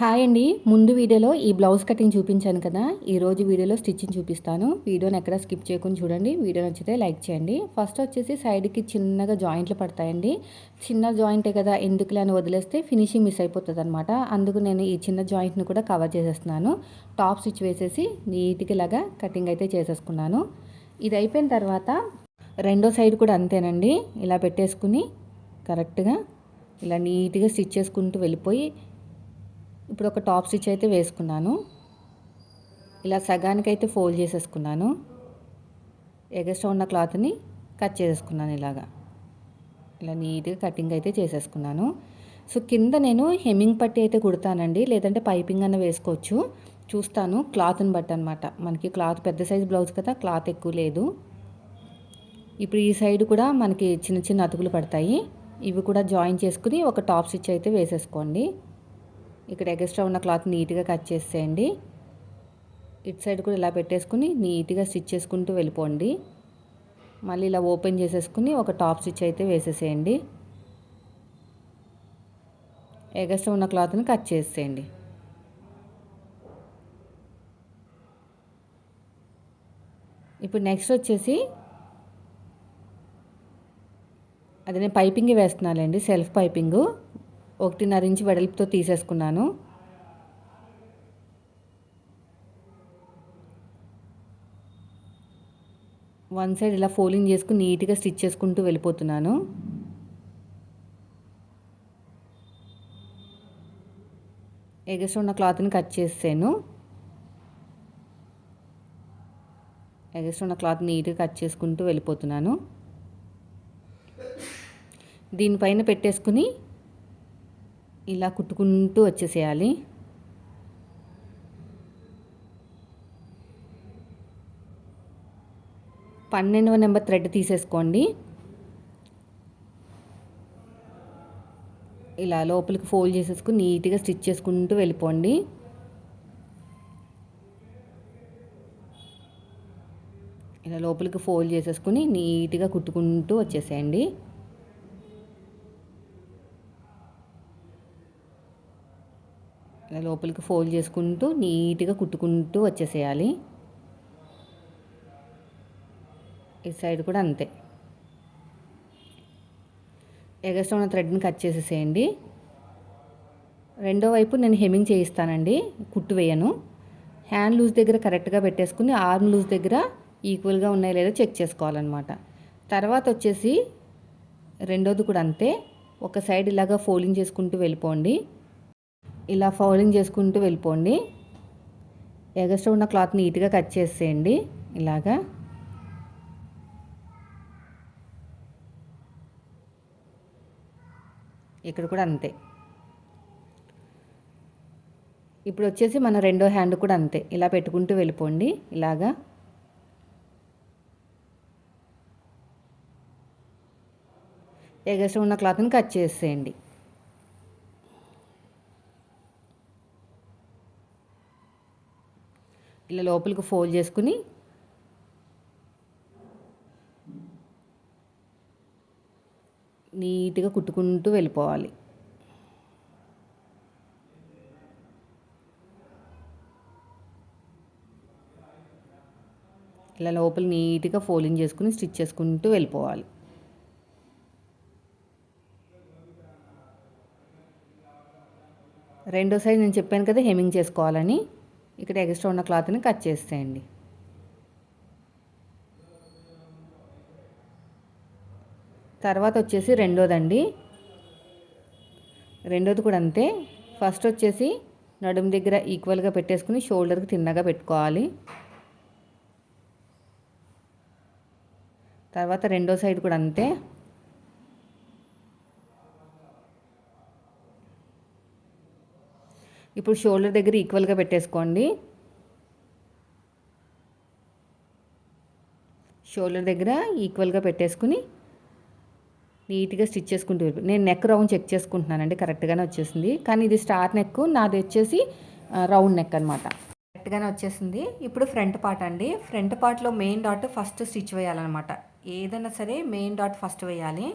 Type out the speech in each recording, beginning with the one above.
Hi అండి. ముందు వీడియోలో ఈ బ్లౌజ్ కటింగ్ చూపించాను కదా. ఈరోజు వీడియోలో స్టిచ్చింగ్ చూపిస్తాను. వీడియోని ఎక్కడ స్కిప్ చేయకుండా చూడండి. వీడియో నచ్చితే లైక్ చేయండి. ఫస్ట్ వచ్చేసి సైడ్కి చిన్నగా జాయింట్లు పడతాయండి. చిన్న జాయింటే కదా ఎందుకులే అని వదిలేస్తే ఫినిషింగ్ మిస్ అయిపోతుంది అనమాట అందుకు నేను ఈ చిన్న జాయింట్ని కూడా కవర్ చేసేస్తున్నాను. టాప్ స్టిచ్ వేసేసి నీట్గా లాగా కటింగ్ అయితే చేసేసుకున్నాను. ఇది అయిపోయిన తర్వాత రెండో సైడ్ కూడా అంతేనండి. ఇలా పెట్టేసుకుని కరెక్ట్గా ఇలా నీట్గా స్టిచ్ చేసుకుంటూ వెళ్ళిపోయి ఇప్పుడు ఒక టాప్ స్టిచ్ అయితే వేసుకున్నాను. ఇలా సగానికైతే ఫోల్డ్ చేసేసుకున్నాను. ఎగస్ట్రా ఉన్న క్లాత్ని కట్ చేసేసుకున్నాను ఇలాగా. ఇలా నీట్గా కటింగ్ అయితే చేసేసుకున్నాను. సో కింద నేను హెమ్మింగ్ పట్టి అయితే కుడతానండి. లేదంటే పైపింగ్ అన్న వేసుకోవచ్చు. చూస్తాను క్లాత్ని బట్టి అనమాట మనకి క్లాత్ పెద్ద సైజ్ బ్లౌజ్ కదా క్లాత్ ఎక్కువ లేదు. ఇప్పుడు ఈ సైడ్ కూడా మనకి చిన్న చిన్న అతుకులు పడతాయి. ఇవి కూడా జాయిన్ చేసుకుని ఒక టాప్ స్టిచ్ అయితే వేసేసుకోండి. ఇక్కడ ఎగస్ట్రా ఉన్న క్లాత్ నీట్గా కట్ చేసేయండి. ఇటు సైడ్ కూడా ఇలా పెట్టేసుకుని నీట్గా స్టిచ్ చేసుకుంటూ వెళ్ళిపోండి. మళ్ళీ ఇలా ఓపెన్ చేసేసుకుని ఒక టాప్ స్టిచ్ అయితే వేసేసేయండి. ఎగస్ట్రా ఉన్న క్లాత్ని కట్ చేసేయండి. ఇప్పుడు నెక్స్ట్ వచ్చేసి అది నేను పైపింగ్ వేస్తున్నానండి సెల్ఫ్ పైపింగు. ఒకటిన్నర ఇంచు వెడల్పుతో తీసేసుకున్నాను. వన్ సైడ్ ఇలా ఫోలింగ్ చేసుకుని నీట్గా స్టిచ్ చేసుకుంటూ వెళ్ళిపోతున్నాను. ఎగస్ట్ ఉన్న క్లాత్ని కట్ చేసాను ఎగస్ట్ ఉన్న క్లాత్ నీట్గా కట్ చేసుకుంటూ వెళ్ళిపోతున్నాను. దీనిపైన పెట్టేసుకుని ఇలా కుట్టుకుంటూ వచ్చేసేయాలి. పన్నెండవ నెంబర్ థ్రెడ్ తీసేసుకోండి. ఇలా లోపలికి ఫోల్డ్ చేసేసుకుని నీట్గా స్టిచ్ చేసుకుంటూ వెళ్ళిపోండి. ఇలా లోపలికి ఫోల్డ్ చేసేసుకుని నీట్గా కుట్టుకుంటూ వచ్చేసేయండి. లోపలికి ఫోల్డ్ చేసుకుంటూ నీట్గా కుట్టుకుంటూ వచ్చేసేయాలి. ఈ సైడ్ కూడా అంతే. ఎగస్ట్ ఉన్న థ్రెడ్ని కట్ చేసేసేయండి. రెండో వైపు నేను హెమ్మింగ్ చేయిస్తానండి కుట్టు వేయను. హ్యాండ్ లూజ్ దగ్గర కరెక్ట్గా పెట్టేసుకుని ఆర్మ్ లూజ్ దగ్గర ఈక్వల్గా ఉన్నాయో లేదో చెక్ చేసుకోవాలన్నమాట. తర్వాత వచ్చేసి రెండోది కూడా అంతే. ఒక సైడ్ ఇలాగా ఫోల్డింగ్ చేసుకుంటూ వెళ్ళిపోండి. ఇలా ఫౌలింగ్ చేసుకుంటూ వెళ్ళిపోండి. ఎగస్ట్రా ఉన్న క్లాత్ నీట్గా కట్ చేసేయండి. ఇలాగా. ఇక్కడ కూడా అంతే. ఇప్పుడు వచ్చేసి మన రెండో హ్యాండ్ కూడా అంతే. ఇలా పెట్టుకుంటూ వెళ్ళిపోండి. ఇలాగా. ఎగస్ట్రా ఉన్న క్లాత్ని కట్ చేసేయండి. ఇలా లోపలికి ఫోల్డ్ చేసుకుని నీట్గా కుట్టుకుంటూ వెళ్ళిపోవాలి. ఇలా లోపల నీట్గా ఫోల్డింగ్ చేసుకుని స్టిచ్ చేసుకుంటూ వెళ్ళిపోవాలి. రెండో సైడ్ నేను చెప్పాను కదా హెమింగ్ చేసుకోవాలని. ఇక్కడ ఎక్స్ట్రా ఉన్న క్లాత్ని కట్ చేసేయండి. తర్వాత వచ్చేసి రెండోదండి. రెండోది కూడా అంతే. ఫస్ట్ వచ్చేసి నడుము దగ్గర ఈక్వల్గా పెట్టేసుకుని షోల్డర్కి తిన్నగా పెట్టుకోవాలి. తర్వాత రెండో సైడ్ కూడా అంతే. ఇప్పుడు షోల్డర్ దగ్గర ఈక్వల్గా పెట్టేసుకోండి. షోల్డర్ దగ్గర ఈక్వల్గా పెట్టేసుకుని నీట్గా స్టిచ్ చేసుకుంటూ నేను నెక్ రౌండ్ చెక్ చేసుకుంటున్నానండి కరెక్ట్గానే వచ్చేసింది. కానీ ఇది స్టార్ నెక్ నాది వచ్చేసి రౌండ్ నెక్ అనమాట కరెక్ట్గానే వచ్చేసింది. ఇప్పుడు ఫ్రంట్ పార్ట్ అండి. ఫ్రంట్ పార్ట్లో మెయిన్ డాట్ ఫస్ట్ స్టిచ్ వేయాలన్నమాట. ఏదైనా సరే మెయిన్ డాట్ ఫస్ట్ వేయాలి.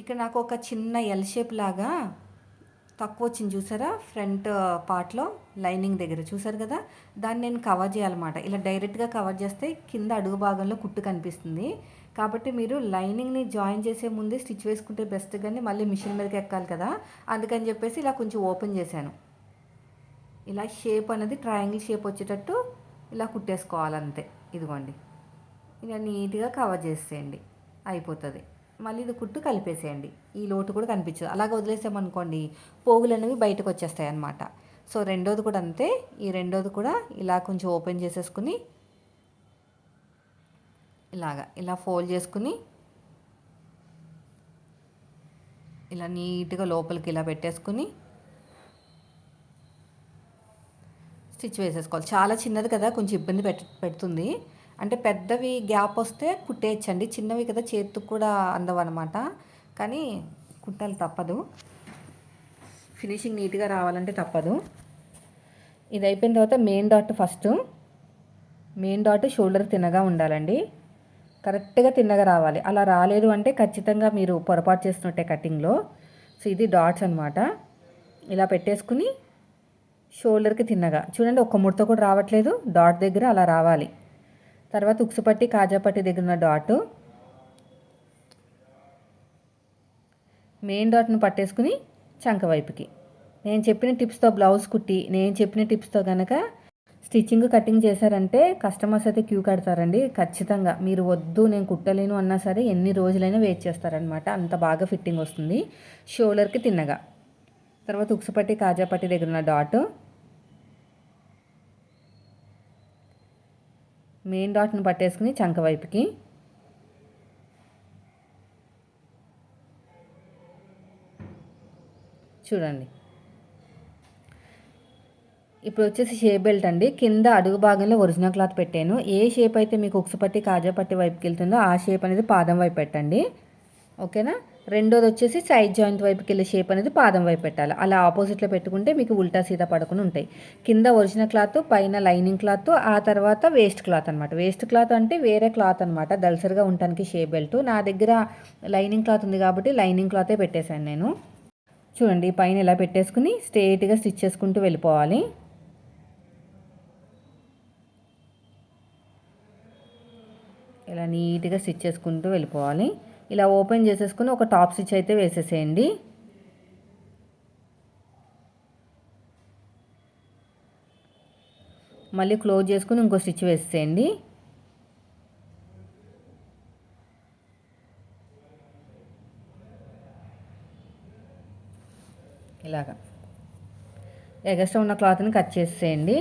ఇక్కడ నాకు ఒక చిన్న ఎల్ షేప్ లాగా తక్కువ వచ్చింది చూసారా? ఫ్రంట్ పార్ట్లో లైనింగ్ దగ్గర చూసారు కదా? దాన్ని నేను కవర్ చేయాలన్నమాట. ఇలా డైరెక్ట్గా కవర్ చేస్తే కింద అడుగు భాగంలో కుట్టు కనిపిస్తుంది. కాబట్టి మీరు లైనింగ్ని జాయిన్ చేసే ముందే స్టిచ్ వేసుకుంటే బెస్ట్ కానీ మళ్ళీ మిషన్ మీదకి ఎక్కాలి కదా? అందుకని చెప్పేసి ఇలా కొంచెం ఓపెన్ చేశాను. ఇలా షేప్ అనేది ట్రయాంగిల్ షేప్ వచ్చేటట్టు ఇలా కుట్టేసుకోవాలంతే. ఇదిగోండి. ఇలా నీట్గా కవర్ చేసేయండి. అయిపోతుంది. మళ్ళీ ఇది కుట్టు కలిపేసేయండి. ఈ లోటు కూడా కనిపించదు. అలాగ వదిలేసామనుకోండి పోగులు అనేవి బయటకు వచ్చేస్తాయి అన్నమాట సో రెండోది కూడా అంతే. ఈ రెండోది కూడా ఇలా కొంచెం ఓపెన్ చేసేసుకుని ఇలాగా ఇలా ఫోల్డ్ చేసుకుని ఇలా నీట్గా లోపలికి ఇలా పెట్టేసుకుని స్టిచ్ వేసేసుకోవాలి. చాలా చిన్నది కదా కొంచెం ఇబ్బంది పెట్ పెడుతుంది. అంటే పెద్దవి గ్యాప్ వస్తే కుట్టేయచ్చండి. చిన్నవి కదా చేతికి కూడా అందవన్నమాట. కానీ కుట్టాలి తప్పదు. ఫినిషింగ్ నీట్గా రావాలంటే తప్పదు. ఇది అయిపోయిన తర్వాత main dot first. Main dot shoulder తిన్నగా ఉండాలండి. కరెక్ట్గా తిన్నగా రావాలి. అలా రాలేదు అంటే ఖచ్చితంగా మీరు పొరపాటు చేస్తున్నట్టే కటింగ్లో. సో ఇది డాట్స్ అనమాట ఇలా పెట్టేసుకుని షోల్డర్కి తిన్నగా. చూడండి ఒక్క ముడత కూడా రావట్లేదు. డాట్ దగ్గర అలా రావాలి. తర్వాత ఉక్సుపట్టి కాజాపట్టి దగ్గర ఉన్న డాట్ మెయిన్ డాట్ను పట్టేసుకుని చంక వైపుకి. నేను చెప్పిన టిప్స్తో బ్లౌజ్ కుట్టి నేను చెప్పిన టిప్స్తో కనుక స్టిచ్చింగ్ కటింగ్ చేశారంటే కస్టమర్స్ అయితే క్యూ కడతారండి. ఖచ్చితంగా. మీరు వద్దు నేను కుట్టలేను అన్నా సరే ఎన్ని రోజులైనా వెయిట్ చేస్తారనమాట అంత బాగా ఫిట్టింగ్ వస్తుంది. షోల్డర్కి తిన్నగా. తర్వాత ఉక్సుపట్టి కాజాపట్టి దగ్గర ఉన్న డాట్ మెయిన్ డాట్ను పట్టేసుకుని చంక వైపుకి. చూడండి. ఇప్పుడు వచ్చేసి షేప్ బెల్ట్ అండి. కింద అడుగు భాగంలో ఒరిజినల్ క్లాత్ పెట్టాను. ఏ షేప్ అయితే మీకు ఉక్స్ పట్టి కాజా పట్టి వైపుకి వెళ్తుందో ఆ షేప్ అనేది పాదం వైపు పెట్టండి. ఓకేనా? రెండోది వచ్చేసి సైడ్ జాయింట్ వైపుకి వెళ్ళే షేప్ అనేది పాదం వైపు పెట్టాలి. అలా ఆపోజిట్లో పెట్టుకుంటే మీకు ఉల్టా సీదా పడుకుని ఉంటాయి. కింద ఒరిజినల్ క్లాత్ పైన లైనింగ్ క్లాత్ ఆ తర్వాత వేస్ట్ క్లాత్ అనమాట వేస్ట్ క్లాత్ అంటే వేరే క్లాత్ అనమాట దల్సరిగా ఉండటానికి షేప్ బెల్ట్ నా దగ్గర లైనింగ్ క్లాత్ ఉంది కాబట్టి లైనింగ్ క్లాతే పెట్టేశాను నేను. చూడండి పైన ఇలా పెట్టేసుకుని స్ట్రేట్గా స్టిచ్ చేసుకుంటూ వెళ్ళిపోవాలి. ఇలా నీట్గా స్టిచ్ చేసుకుంటూ వెళ్ళిపోవాలి. ఇలా ఓపెన్ చేసేసుకుని ఒక టాప్ స్టిచ్ అయితే వేసేసేయండి. మళ్ళీ క్లోజ్ చేసుకుని ఇంకో స్టిచ్ వేసేయండి ఇలాగా. ఎగస్ట్రా ఉన్న క్లాత్ని కట్ చేసేయండి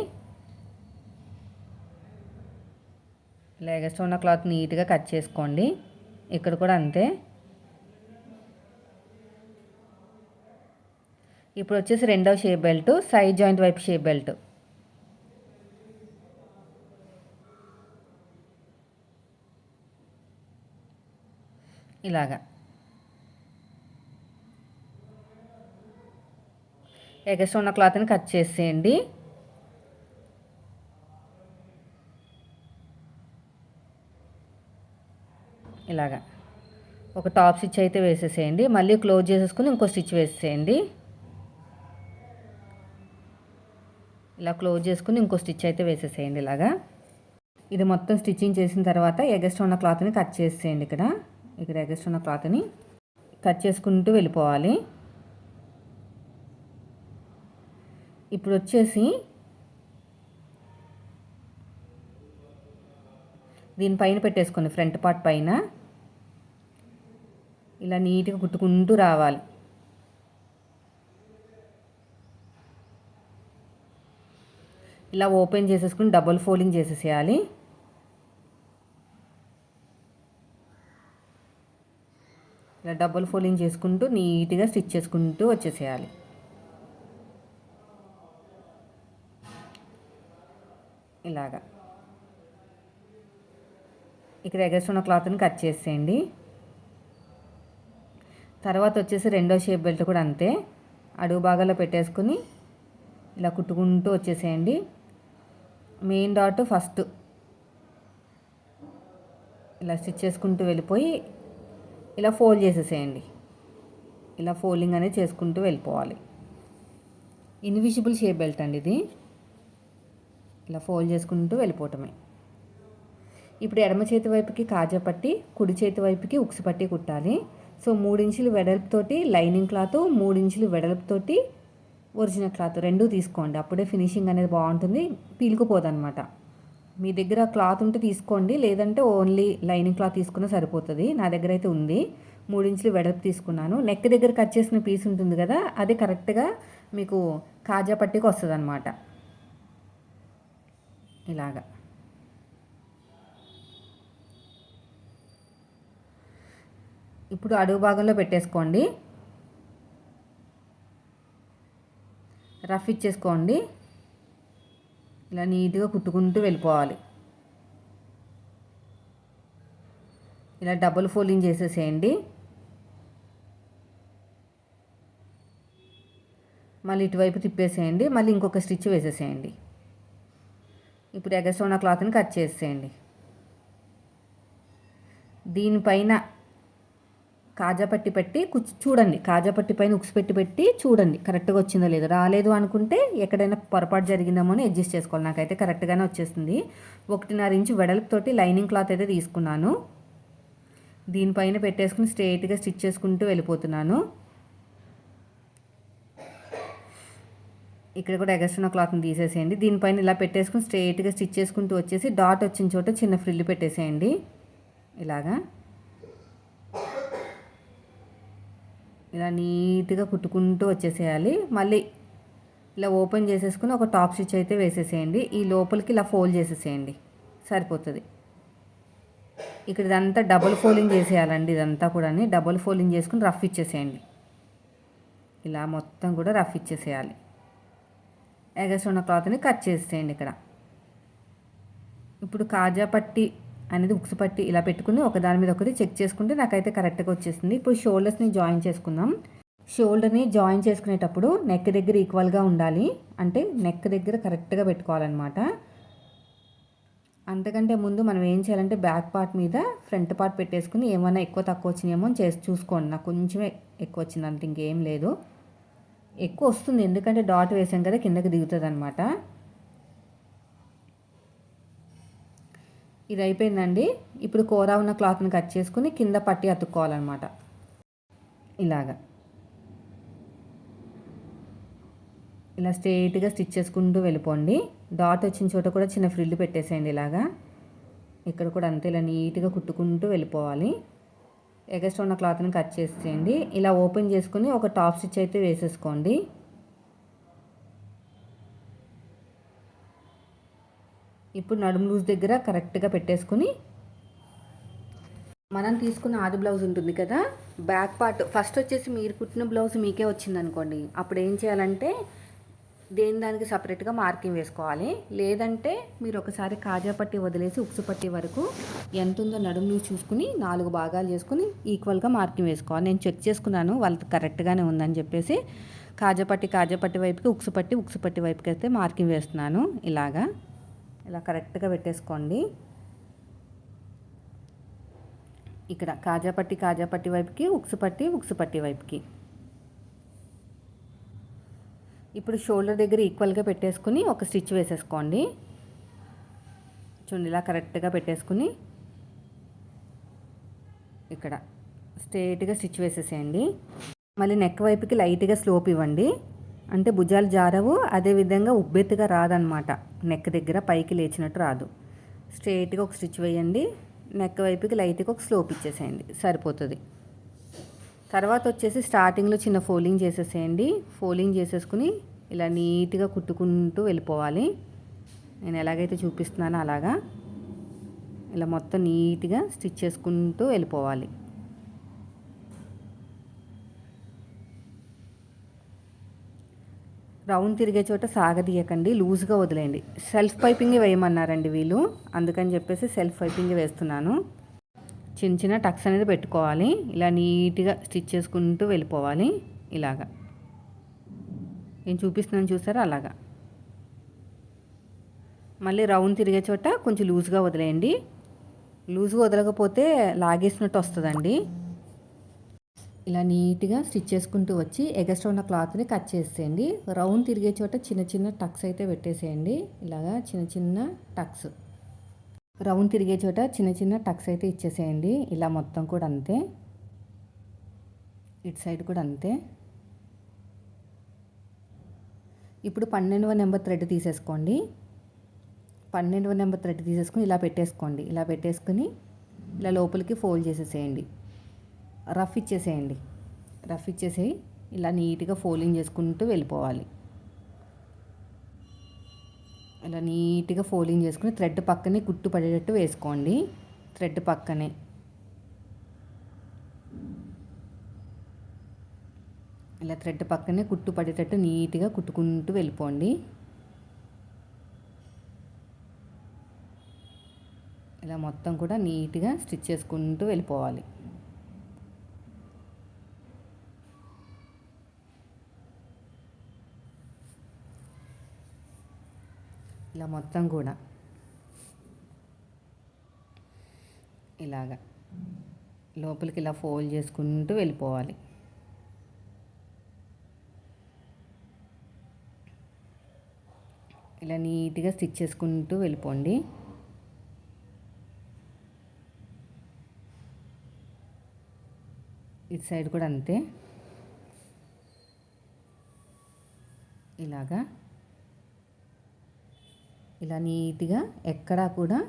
ఇలా ఎగస్ట్రా ఉన్న క్లాత్ నీట్గా కట్ చేసుకోండి. ఇక్కడ కూడా అంతే. ఇప్పుడు వచ్చేసి రెండవ షేప్ బెల్ట్ సైడ్ జాయింట్ వైపు షేప్ బెల్ట్. ఇలాగా. ఎగస్ట్ ఉన్న క్లాత్ని కట్ చేసేయండి. ఇలాగా. ఒక టాప్ స్టిచ్ అయితే వేసేసేయండి. మళ్ళీ క్లోజ్ చేసేసుకుని ఇంకో స్టిచ్ వేసేయండి ఇలా క్లోజ్ చేసుకుని ఇంకో స్టిచ్ అయితే వేసేసేయండి ఇలాగా. ఇది మొత్తం స్టిచ్చింగ్ చేసిన తర్వాత ఎగస్ట్ ఉన్న క్లాత్ని కట్ చేసేయండి ఇక్కడ. ఇక్కడ ఎగస్ట్ ఉన్న క్లాత్ని కట్ చేసుకుంటూ వెళ్ళిపోవాలి. ఇప్పుడు వచ్చేసి దీనిపైన పెట్టేసుకోండి ఫ్రంట్ పార్ట్ పైన. ఇలా నీట్గా కుట్టుకుంటూ రావాలి. ఇలా ఓపెన్ చేసేసుకుని డబుల్ ఫోల్డింగ్ చేసేసేయాలి. ఇలా డబుల్ ఫోల్డింగ్ చేసుకుంటూ నీట్గా స్టిచ్ చేసుకుంటూ వచ్చేసేయాలి. ఇలాగా. ఇక్కడ ఎగస్ట్ ఉన్న క్లాత్ని కట్ చేసేయండి. తర్వాత వచ్చేసి రెండో షేప్ బెల్ట్ కూడా అంతే. అడుగు భాగాల్లో పెట్టేసుకుని ఇలా కుట్టుకుంటూ వచ్చేసేయండి. Main dot first. ఇలా స్టిచ్ చేసుకుంటూ వెళ్ళిపోయి ఇలా ఫోల్డ్ చేసేసేయండి. ఇలా ఫోల్డింగ్ అనేది చేసుకుంటూ వెళ్ళిపోవాలి. ఇన్విజిబుల్ షేప్ బెల్ట్ అండి ఇది. ఇలా ఫోల్డ్ చేసుకుంటూ వెళ్ళిపోవటమే. ఇప్పుడు ఎడమ చేతి వైపుకి కాజా పట్టి కుడి చేతి వైపుకి ఉక్సు పట్టి కుట్టాలి. సో మూడించులు వెడల్పుతోటి లైనింగ్ క్లాత్ మూడించులు వెడల్పుతోటి ఒరిజినల్ క్లాత్ రెండు తీసుకోండి. అప్పుడే ఫినిషింగ్ అనేది బాగుంటుంది. పీలుకుపోదనమాట మీ దగ్గర క్లాత్ ఉంటే తీసుకోండి. లేదంటే ఓన్లీ లైనింగ్ క్లాత్ తీసుకున్నా సరిపోతుంది. నా దగ్గర అయితే ఉంది. మూడించులు వెడల్పు తీసుకున్నాను. నెక్ దగ్గర కట్ చేసిన పీస్ ఉంటుంది కదా అది కరెక్ట్గా మీకు కాజా పట్టికి వస్తుంది అనమాట ఇలాగా. ఇప్పుడు అడుగు భాగంలో పెట్టేసుకోండి. రఫ్ ఇచ్చేసుకోండి. ఇలా నీట్గా కుట్టుకుంటూ వెళ్ళిపోవాలి. ఇలా డబుల్ ఫోల్డింగ్ చేసేసేయండి. మళ్ళీ ఇటువైపు తిప్పేసేయండి. మళ్ళీ ఇంకొక స్టిచ్ వేసేసేయండి. ఇప్పుడు ఎగస్ట్ ఉన్న క్లాత్ని కట్ చేసేయండి దీనిపైన కాజా పట్టి పెట్టి కుచ్చు చూడండి. కాజా పట్టి పైన ఉక్స్ పెట్టి పెట్టి చూడండి. కరెక్ట్గా వచ్చిందో లేదో. రాలేదు అనుకుంటే ఎక్కడైనా పొరపాటు జరిగిందేమో అని అడ్జస్ట్ చేసుకోవాలి. నాకైతే కరెక్ట్గానే వచ్చేస్తుంది. ఒకటిన్నర ఇంచు వెడల్పుతోటి లైనింగ్ క్లాత్ అయితే తీసుకున్నాను. దీనిపైన పెట్టేసుకుని స్ట్రైట్గా స్టిచ్ చేసుకుంటూ వెళ్ళిపోతున్నాను. ఇక్కడ కూడా ఎగస్ట్రున్న క్లాత్ని తీసేసేయండి. దీనిపైన ఇలా పెట్టేసుకుని స్ట్రైట్గా స్టిచ్ చేసుకుంటూ వచ్చేసి డాట్ వచ్చిన చోట చిన్న ఫ్రిల్ పెట్టేసేయండి. ఇలాగా. ఇలా నీట్గా కుట్టుకుంటూ వచ్చేసేయాలి. మళ్ళీ ఇలా ఓపెన్ చేసేసుకుని ఒక టాప్ స్టిచ్ అయితే వేసేసేయండి. ఈ లోపలికి ఇలా ఫోల్డ్ చేసేసేయండి. సరిపోతుంది. ఇక్కడ ఇదంతా డబుల్ ఫోల్డింగ్ చేసేయాలండి ఇదంతా కూడా డబుల్ ఫోల్డింగ్ చేసుకుని రఫ్ ఇచ్చేసేయండి. ఇలా మొత్తం కూడా రఫ్ ఇచ్చేసేయాలి. ఎగస్ ఉన్న క్లాత్ని కట్ చేసేయండి ఇక్కడ. ఇప్పుడు కాజా పట్టి అనేది ఉక్సు పట్టి ఇలా పెట్టుకుని ఒక దాని మీద ఒకటి చెక్ చేసుకుంటే నాకైతే కరెక్ట్గా వచ్చేసింది. ఇప్పుడు షోల్డర్స్ని జాయిన్ చేసుకుందాం. షోల్డర్ని జాయిన్ చేసుకునేటప్పుడు నెక్ దగ్గర ఈక్వల్గా ఉండాలి. అంటే నెక్ దగ్గర కరెక్ట్గా పెట్టుకోవాలన్నమాట. అంతకంటే ముందు మనం ఏం చేయాలంటే బ్యాక్ పార్ట్ మీద ఫ్రంట్ పార్ట్ పెట్టేసుకుని ఏమైనా ఎక్కువ తక్కువ వచ్చినాయేమో చేసి చూసుకోండి. నాకు కొంచెమే ఎక్కువ వచ్చింది అంటే ఇంకేం లేదు. ఎక్కువ వస్తుంది. ఎందుకంటే డాట్ వేసాం కదా కిందకి దిగుతుంది అనమాట ఇది అయిపోయిందండి ఇప్పుడు కూర ఉన్న క్లాత్ని కట్ చేసుకుని కింద పట్టి అతుక్కోవాలన్నమాట. ఇలాగా. ఇలా స్ట్రైట్గా స్టిచ్ చేసుకుంటూ వెళ్ళిపోండి. డాట్ వచ్చిన చోట కూడా చిన్న ఫ్రిల్ పెట్టేసేయండి ఇలాగా. ఇక్కడ కూడా అంతే ఇలా నీట్గా కుట్టుకుంటూ వెళ్ళిపోవాలి. ఎగస్ట్ ఉన్న క్లాత్ని కట్ చేసేయండి. ఇలా ఓపెన్ చేసుకుని ఒక టాప్ స్టిచ్ అయితే వేసేసుకోండి. ఇప్పుడు నడుము లూజ్ దగ్గర కరెక్ట్గా పెట్టేసుకుని మనం తీసుకున్న ఆది బ్లౌజ్ ఉంటుంది కదా బ్యాక్ పార్ట్. ఫస్ట్ వచ్చేసి మీరు కుట్టిన బ్లౌజ్ మీకే వచ్చింది అనుకోండి అప్పుడు ఏం చేయాలంటే దేని దానికి సపరేట్గా మార్కింగ్ వేసుకోవాలి. లేదంటే మీరు ఒకసారి కాజా పట్టి వదిలేసి ఉక్సు పట్టి వరకు ఎంత ఉందో నడుములు చూసుకుని నాలుగు భాగాలు చేసుకుని ఈక్వల్గా మార్కింగ్ వేసుకోవాలి. నేను చెక్ చేసుకున్నాను వాళ్ళకి కరెక్ట్గానే ఉందని చెప్పేసి కాజాపట్టి కాజాపట్టి వైపుకి ఉక్సు పట్టి ఉక్సు పట్టి వైపుకి అయితే మార్కింగ్ వేస్తున్నాను ఇలాగా. ఇలా కరెక్ట్గా పెట్టేసుకోండి. ఇక్కడ కాజాపట్టి కాజాపట్టి వైపుకి ఉక్సు పట్టి ఉక్సు పట్టి వైపుకి. ఇప్పుడు షోల్డర్ దగ్గర ఈక్వల్గా పెట్టేసుకుని ఒక స్టిచ్ వేసేసుకోండి. చూడండి ఇలా కరెక్ట్గా పెట్టేసుకుని ఇక్కడ స్ట్రేట్గా స్టిచ్ వేసేసేయండి. మళ్ళీ నెక్ వైపుకి లైట్గా స్లోప్ ఇవ్వండి. అంటే భుజాలు జారవు అదేవిధంగా ఉబ్బెత్తుగా రాదనమాట నెక్ దగ్గర పైకి లేచినట్టు రాదు. స్ట్రైట్గా ఒక స్టిచ్ వేయండి నెక్ వైపుకి లైట్గా ఒక స్లోప్ ఇచ్చేసేయండి సరిపోతుంది. తర్వాత వచ్చేసి స్టార్టింగ్లో చిన్న ఫోల్డింగ్ చేసేసేయండి. ఫోల్డింగ్ చేసేసుకుని ఇలా నీట్గా కుట్టుకుంటూ వెళ్ళిపోవాలి. నేను ఎలాగైతే చూపిస్తున్నానో అలాగా. ఇలా మొత్తం నీట్గా స్టిచ్ చేసుకుంటూ వెళ్ళిపోవాలి. రౌండ్ తిరిగే చోట సాగదీయకండి లూజ్గా వదిలేయండి. సెల్ఫ్ పైపింగ్ వేయమన్నారండి వీళ్ళు. అందుకని చెప్పేసి సెల్ఫ్ పైపింగ్ వేస్తున్నాను. చిన్న చిన్న టక్స్ అనేది పెట్టుకోవాలి. ఇలా నీట్గా స్టిచ్ చేసుకుంటూ వెళ్ళిపోవాలి. ఇలాగా. నేను చూపిస్తున్నాను చూసారా? అలాగా. మళ్ళీ రౌండ్ తిరిగే చోట కొంచెం లూజ్గా వదిలేయండి. లూజ్గా వదలకపోతే లాగేసినట్టు వస్తుందండి. ఇలా నీట్గా స్టిచ్ చేసుకుంటూ వచ్చి ఎగస్ట్రా ఉన్న క్లాత్ని కట్ చేసేయండి. రౌండ్ తిరిగే చోట చిన్న చిన్న టక్స్ అయితే పెట్టేసేయండి. ఇలాగా చిన్న చిన్న టక్స్. రౌండ్ తిరిగే చోట చిన్న చిన్న టక్స్ అయితే ఇచ్చేసేయండి. ఇలా మొత్తం కూడా అంతే. ఇటు సైడ్ కూడా అంతే. ఇప్పుడు పన్నెండవ నెంబర్ థ్రెడ్ తీసేసుకోండి. పన్నెండవ నెంబర్ థ్రెడ్ తీసేసుకుని ఇలా పెట్టేసుకోండి. ఇలా పెట్టేసుకుని ఇలా లోపలికి ఫోల్డ్ చేసేసేయండి. రఫ్ ఇచ్చేసేయండి. రఫ్ ఇచ్చేసేయి ఇలా నీట్గా ఫోల్డింగ్ చేసుకుంటూ వెళ్ళిపోవాలి. ఇలా నీట్గా ఫోల్డింగ్ చేసుకుని థ్రెడ్ పక్కనే కుట్టు పడేటట్టు వేసుకోండి. థ్రెడ్ పక్కనే. ఇలా థ్రెడ్ పక్కనే కుట్టు పడేటట్టు నీట్గా కుట్టుకుంటూ వెళ్ళిపోండి. ఇలా మొత్తం కూడా నీట్గా స్టిచ్ చేసుకుంటూ వెళ్ళిపోవాలి. ఇలా మొత్తం కూడా. ఇలాగా. లోపలికి ఇలా ఫోల్డ్ చేసుకుంటూ వెళ్ళిపోవాలి. ఇలా నీట్గా స్టిచ్ చేసుకుంటూ వెళ్ళిపోండి. ఇటు సైడ్ కూడా అంతే. ఇలాగా. ఇలా నీట్గా ఎక్కడా కూడా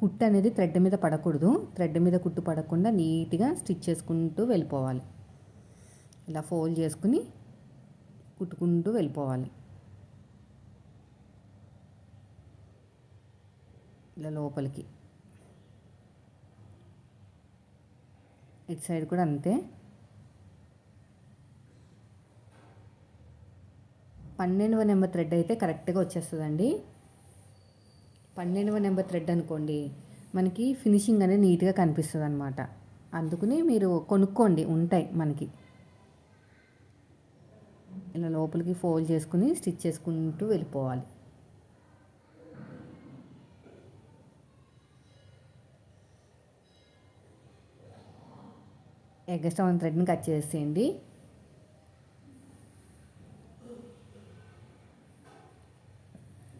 కుట్టు అనేది థ్రెడ్ మీద పడకూడదు. థ్రెడ్ మీద కుట్టు పడకుండా నీట్గా స్టిచ్ చేసుకుంటూ వెళ్ళిపోవాలి. ఇలా ఫోల్డ్ చేసుకుని కుట్టుకుంటూ వెళ్ళిపోవాలి. ఇలా లోపలికి. ఇటు సైడ్ కూడా అంతే. పన్నెండవ నెంబర్ థ్రెడ్ అయితే కరెక్ట్గా వచ్చేస్తుందండి. పన్నెండవ నెంబర్ థ్రెడ్ అనుకోండి మనకి ఫినిషింగ్ అనేది నీట్గా కనిపిస్తుంది అనమాట అందుకని మీరు కొనుక్కోండి ఉంటాయి మనకి. ఇలా లోపలికి ఫోల్డ్ చేసుకుని స్టిచ్ చేసుకుంటూ వెళ్ళిపోవాలి. ఎగస్ట్రా వన్ థ్రెడ్ని కట్ చేసేయండి.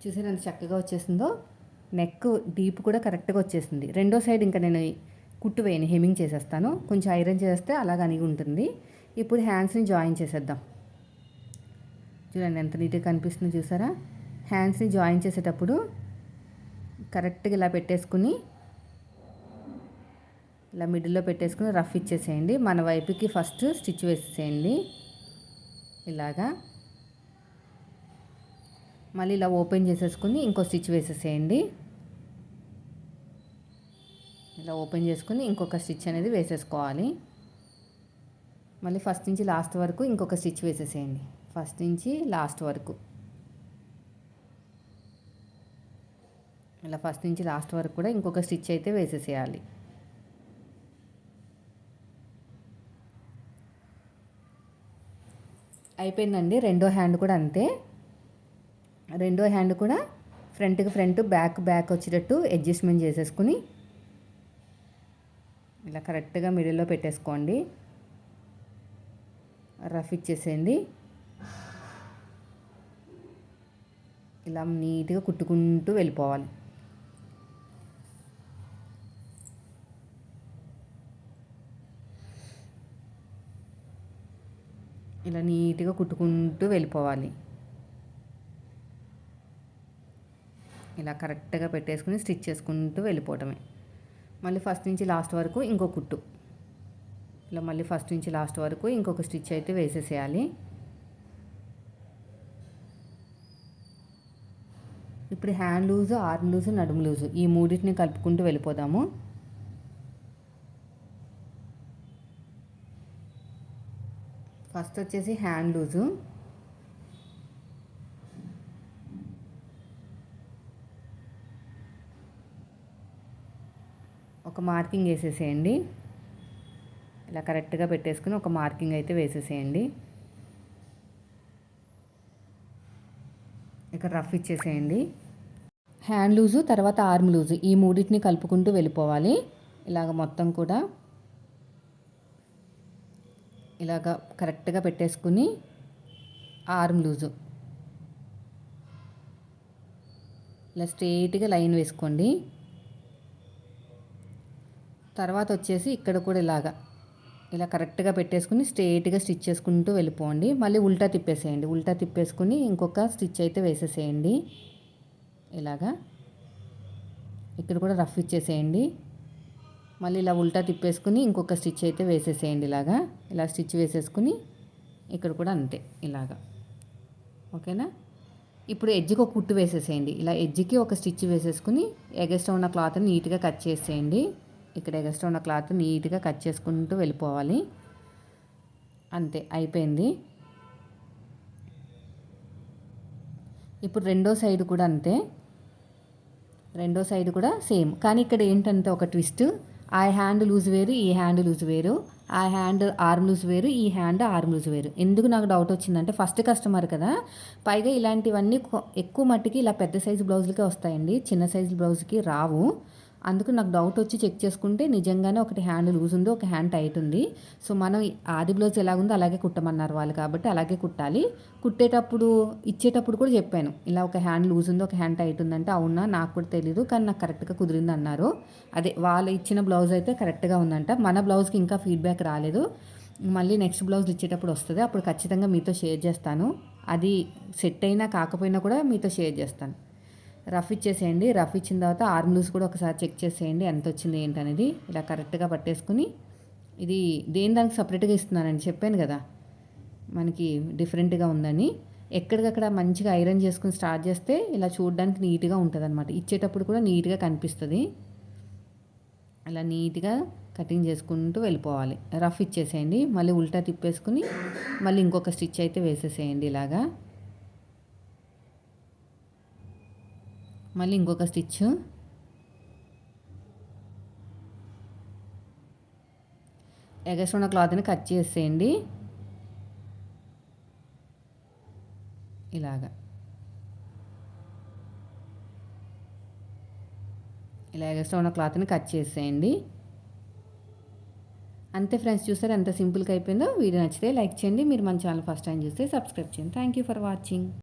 చూసారు ఎంత చక్కగా వచ్చేసిందో? నెక్ డీప్ కూడా కరెక్ట్గా వచ్చేసింది. రెండో సైడ్ ఇంకా నేను కుట్టు వేయను హెమింగ్ చేసేస్తాను. కొంచెం ఐరన్ చేస్తే అలాగ అనిగి ఉంటుంది. ఇప్పుడు హ్యాండ్స్ని జాయిన్ చేసేద్దాం. చూడండి ఎంత నీట్గా కనిపిస్తుందో చూసారా? హ్యాండ్స్ని జాయిన్ చేసేటప్పుడు కరెక్ట్గా ఇలా పెట్టేసుకుని ఇలా మిడిల్లో పెట్టేసుకుని రఫ్ ఇచ్చేసేయండి. మన వైపుకి ఫస్ట్ స్టిచ్ వేసేసేయండి. ఇలాగా. మళ్ళీ ఇలా ఓపెన్ చేసేసుకుని ఇంకో స్టిచ్ వేసేసేయండి. ఇలా ఓపెన్ చేసుకుని ఇంకొక స్టిచ్ అనేది వేసేసుకోవాలి. మళ్ళీ ఫస్ట్ నుంచి లాస్ట్ వరకు ఇంకొక స్టిచ్ వేసేసేయండి. ఫస్ట్ నుంచి లాస్ట్ వరకు. ఇలా ఫస్ట్ నుంచి లాస్ట్ వరకు కూడా ఇంకొక స్టిచ్ అయితే వేసేసేయాలి. అయిపోయిందండి. రెండో హ్యాండ్ కూడా అంతే. రెండో హ్యాండ్ కూడా ఫ్రంట్కి ఫ్రంట్ బ్యాక్ బ్యాక్ వచ్చేటట్టు అడ్జస్ట్మెంట్ చేసేసుకుని ఇలా కరెక్ట్గా మిడిల్లో పెట్టేసుకోండి. రఫ్ ఇచ్చేసేయండి. ఇలా నీట్గా కుట్టుకుంటూ వెళ్ళిపోవాలి. ఇలా నీట్గా కుట్టుకుంటూ వెళ్ళిపోవాలి. ఇలా కరెక్ట్గా పెట్టేసుకుని స్టిచ్ చేసుకుంటూ వెళ్ళిపోవటమే. మళ్ళీ ఫస్ట్ నుంచి లాస్ట్ వరకు ఇంకో కుట్టు. ఇలా మళ్ళీ ఫస్ట్ నుంచి లాస్ట్ వరకు ఇంకొక స్టిచ్ అయితే వేసేసేయాలి. ఇప్పుడు హ్యాండ్ లూజు ఆర్మ్ లూజు నడుము లూజు ఈ మూడింటిని కలుపుకుంటూ వెళ్ళిపోదాము. ఫస్ట్ వచ్చేసి హ్యాండ్ లూజు. ఒక మార్కింగ్ వేసేసేయండి. ఇలా కరెక్ట్గా పెట్టేసుకుని ఒక మార్కింగ్ అయితే వేసేసేయండి. ఇక్కడ రఫ్ ఇచ్చేసేయండి. హ్యాండ్ లూజు తర్వాత ఆర్మ్ లూజు ఈ మూడింటిని కలుపుకుంటూ వెళ్ళిపోవాలి. ఇలాగ మొత్తం కూడా ఇలాగా కరెక్ట్గా పెట్టేసుకుని ఆర్మ్ లూజు. ఇలా స్ట్రెయిట్గా లైన్ వేసుకోండి. తర్వాత వచ్చేసి ఇక్కడ కూడా ఇలాగా. ఇలా కరెక్ట్గా పెట్టేసుకుని స్ట్రేట్గా స్టిచ్ చేసుకుంటూ వెళ్ళిపోండి. మళ్ళీ ఉల్టా తిప్పేసేయండి. ఉల్టా తిప్పేసుకుని ఇంకొక స్టిచ్ అయితే వేసేసేయండి. ఇలాగా. ఇక్కడ కూడా రఫ్ ఇచ్చేసేయండి. మళ్ళీ ఇలా ఉల్టా తిప్పేసుకుని ఇంకొక స్టిచ్ అయితే వేసేసేయండి ఇలాగా. ఇలా స్టిచ్ వేసేసుకుని ఇక్కడ కూడా అంతే ఇలాగా. ఓకేనా? ఇప్పుడు ఎడ్జికి ఒక కుట్టు వేసేసేయండి. ఇలా ఎడ్జికి ఒక స్టిచ్ వేసేసుకుని ఎగస్ట్రా ఉన్న క్లాత్ని నీట్గా కట్ చేసేయండి. ఇక్కడ ఎగస్ట్రా ఉన్న క్లాత్ నీట్గా కట్ చేసుకుంటూ వెళ్ళిపోవాలి. అంతే అయిపోయింది. ఇప్పుడు రెండో సైడ్ కూడా అంతే. రెండో సైడ్ కూడా సేమ్. కానీ ఇక్కడ ఏంటంటే ఒక ట్విస్ట్. ఆ హ్యాండ్ లూజ్ వేరు ఈ హ్యాండ్ లూజ్ వేరు. ఆ హ్యాండ్ ఆర్మ్ లూజ్ వేరు ఈ హ్యాండ్ ఆర్మ్ లూజ్ వేరు. ఎందుకు నాకు డౌట్ వచ్చిందంటే ఫస్ట్ కస్టమర్ కదా. పైగా ఇలాంటివన్నీ ఎక్కువ మట్టికి ఇలా పెద్ద సైజు బ్లౌజులకే వస్తాయండి. చిన్న సైజు బ్లౌజ్కి రావు. అందుకు నాకు డౌట్ వచ్చి చెక్ చేసుకుంటే నిజంగానే ఒకటి హ్యాండ్ లూజ్ ఉంది ఒక హ్యాండ్ టైట్ ఉంది. సో మనం ఆది బ్లౌజ్ ఎలాగుందో అలాగే కుట్టమన్నారు వాళ్ళు కాబట్టి అలాగే కుట్టాలి. కుట్టేటప్పుడు ఇచ్చేటప్పుడు కూడా చెప్పాను. ఇలా ఒక హ్యాండ్ లూజ్ ఉంది ఒక హ్యాండ్ టైట్ ఉందంటే అవునా? నాకు కూడా తెలీదు కానీ నాకు కరెక్ట్గా కుదిరింది అన్నారు. అదే వాళ్ళు ఇచ్చిన బ్లౌజ్ అయితే కరెక్ట్గా ఉందంట. మన బ్లౌజ్కి ఇంకా ఫీడ్బ్యాక్ రాలేదు. మళ్ళీ నెక్స్ట్ బ్లౌజ్ ఇచ్చేటప్పుడు వస్తుంది. అప్పుడు ఖచ్చితంగా మీతో షేర్ చేస్తాను. అది సెట్ అయినా కాకపోయినా కూడా మీతో షేర్ చేస్తాను. రఫ్ ఇచ్చేసేయండి. రఫ్ ఇచ్చిన తర్వాత ఆర్మ్ లూస్ కూడా ఒకసారి చెక్ చేసేయండి. ఎంత వచ్చింది ఏంటనేది. ఇలా కరెక్ట్గా పట్టేసుకుని ఇది దేని దానికి సపరేట్గా ఇస్తున్నానని చెప్పాను కదా. మనకి డిఫరెంట్గా ఉందని. ఎక్కడికక్కడ మంచిగా ఐరన్ చేసుకుని స్టార్ట్ చేస్తే ఇలా చూడడానికి నీట్గా ఉంటుంది అనమాట ఇచ్చేటప్పుడు కూడా నీట్గా కనిపిస్తుంది. అలా నీట్గా కటింగ్ చేసుకుంటూ వెళ్ళిపోవాలి. రఫ్ ఇచ్చేసేయండి. మళ్ళీ ఉల్టా తిప్పేసుకుని మళ్ళీ ఇంకొక స్టిచ్ అయితే వేసేసేయండి ఇలాగా. మళ్ళీ ఇంకొక స్టిచ్. ఎగస్ట్ ఉన్న క్లాత్ని కట్ చేసేయండి. ఇలాగా. ఇలా ఎగస్ట్రా ఉన్న క్లాత్ని కట్ చేసేయండి. అంతే ఫ్రెండ్స్ చూసారు ఎంత సింపుల్గా అయిపోయిందో? వీడియో నచ్చితే లైక్ చేయండి. మీరు మన ఛానల్ ఫస్ట్ టైం చూస్తే సబ్స్క్రైబ్ చేయండి. Thank you for watching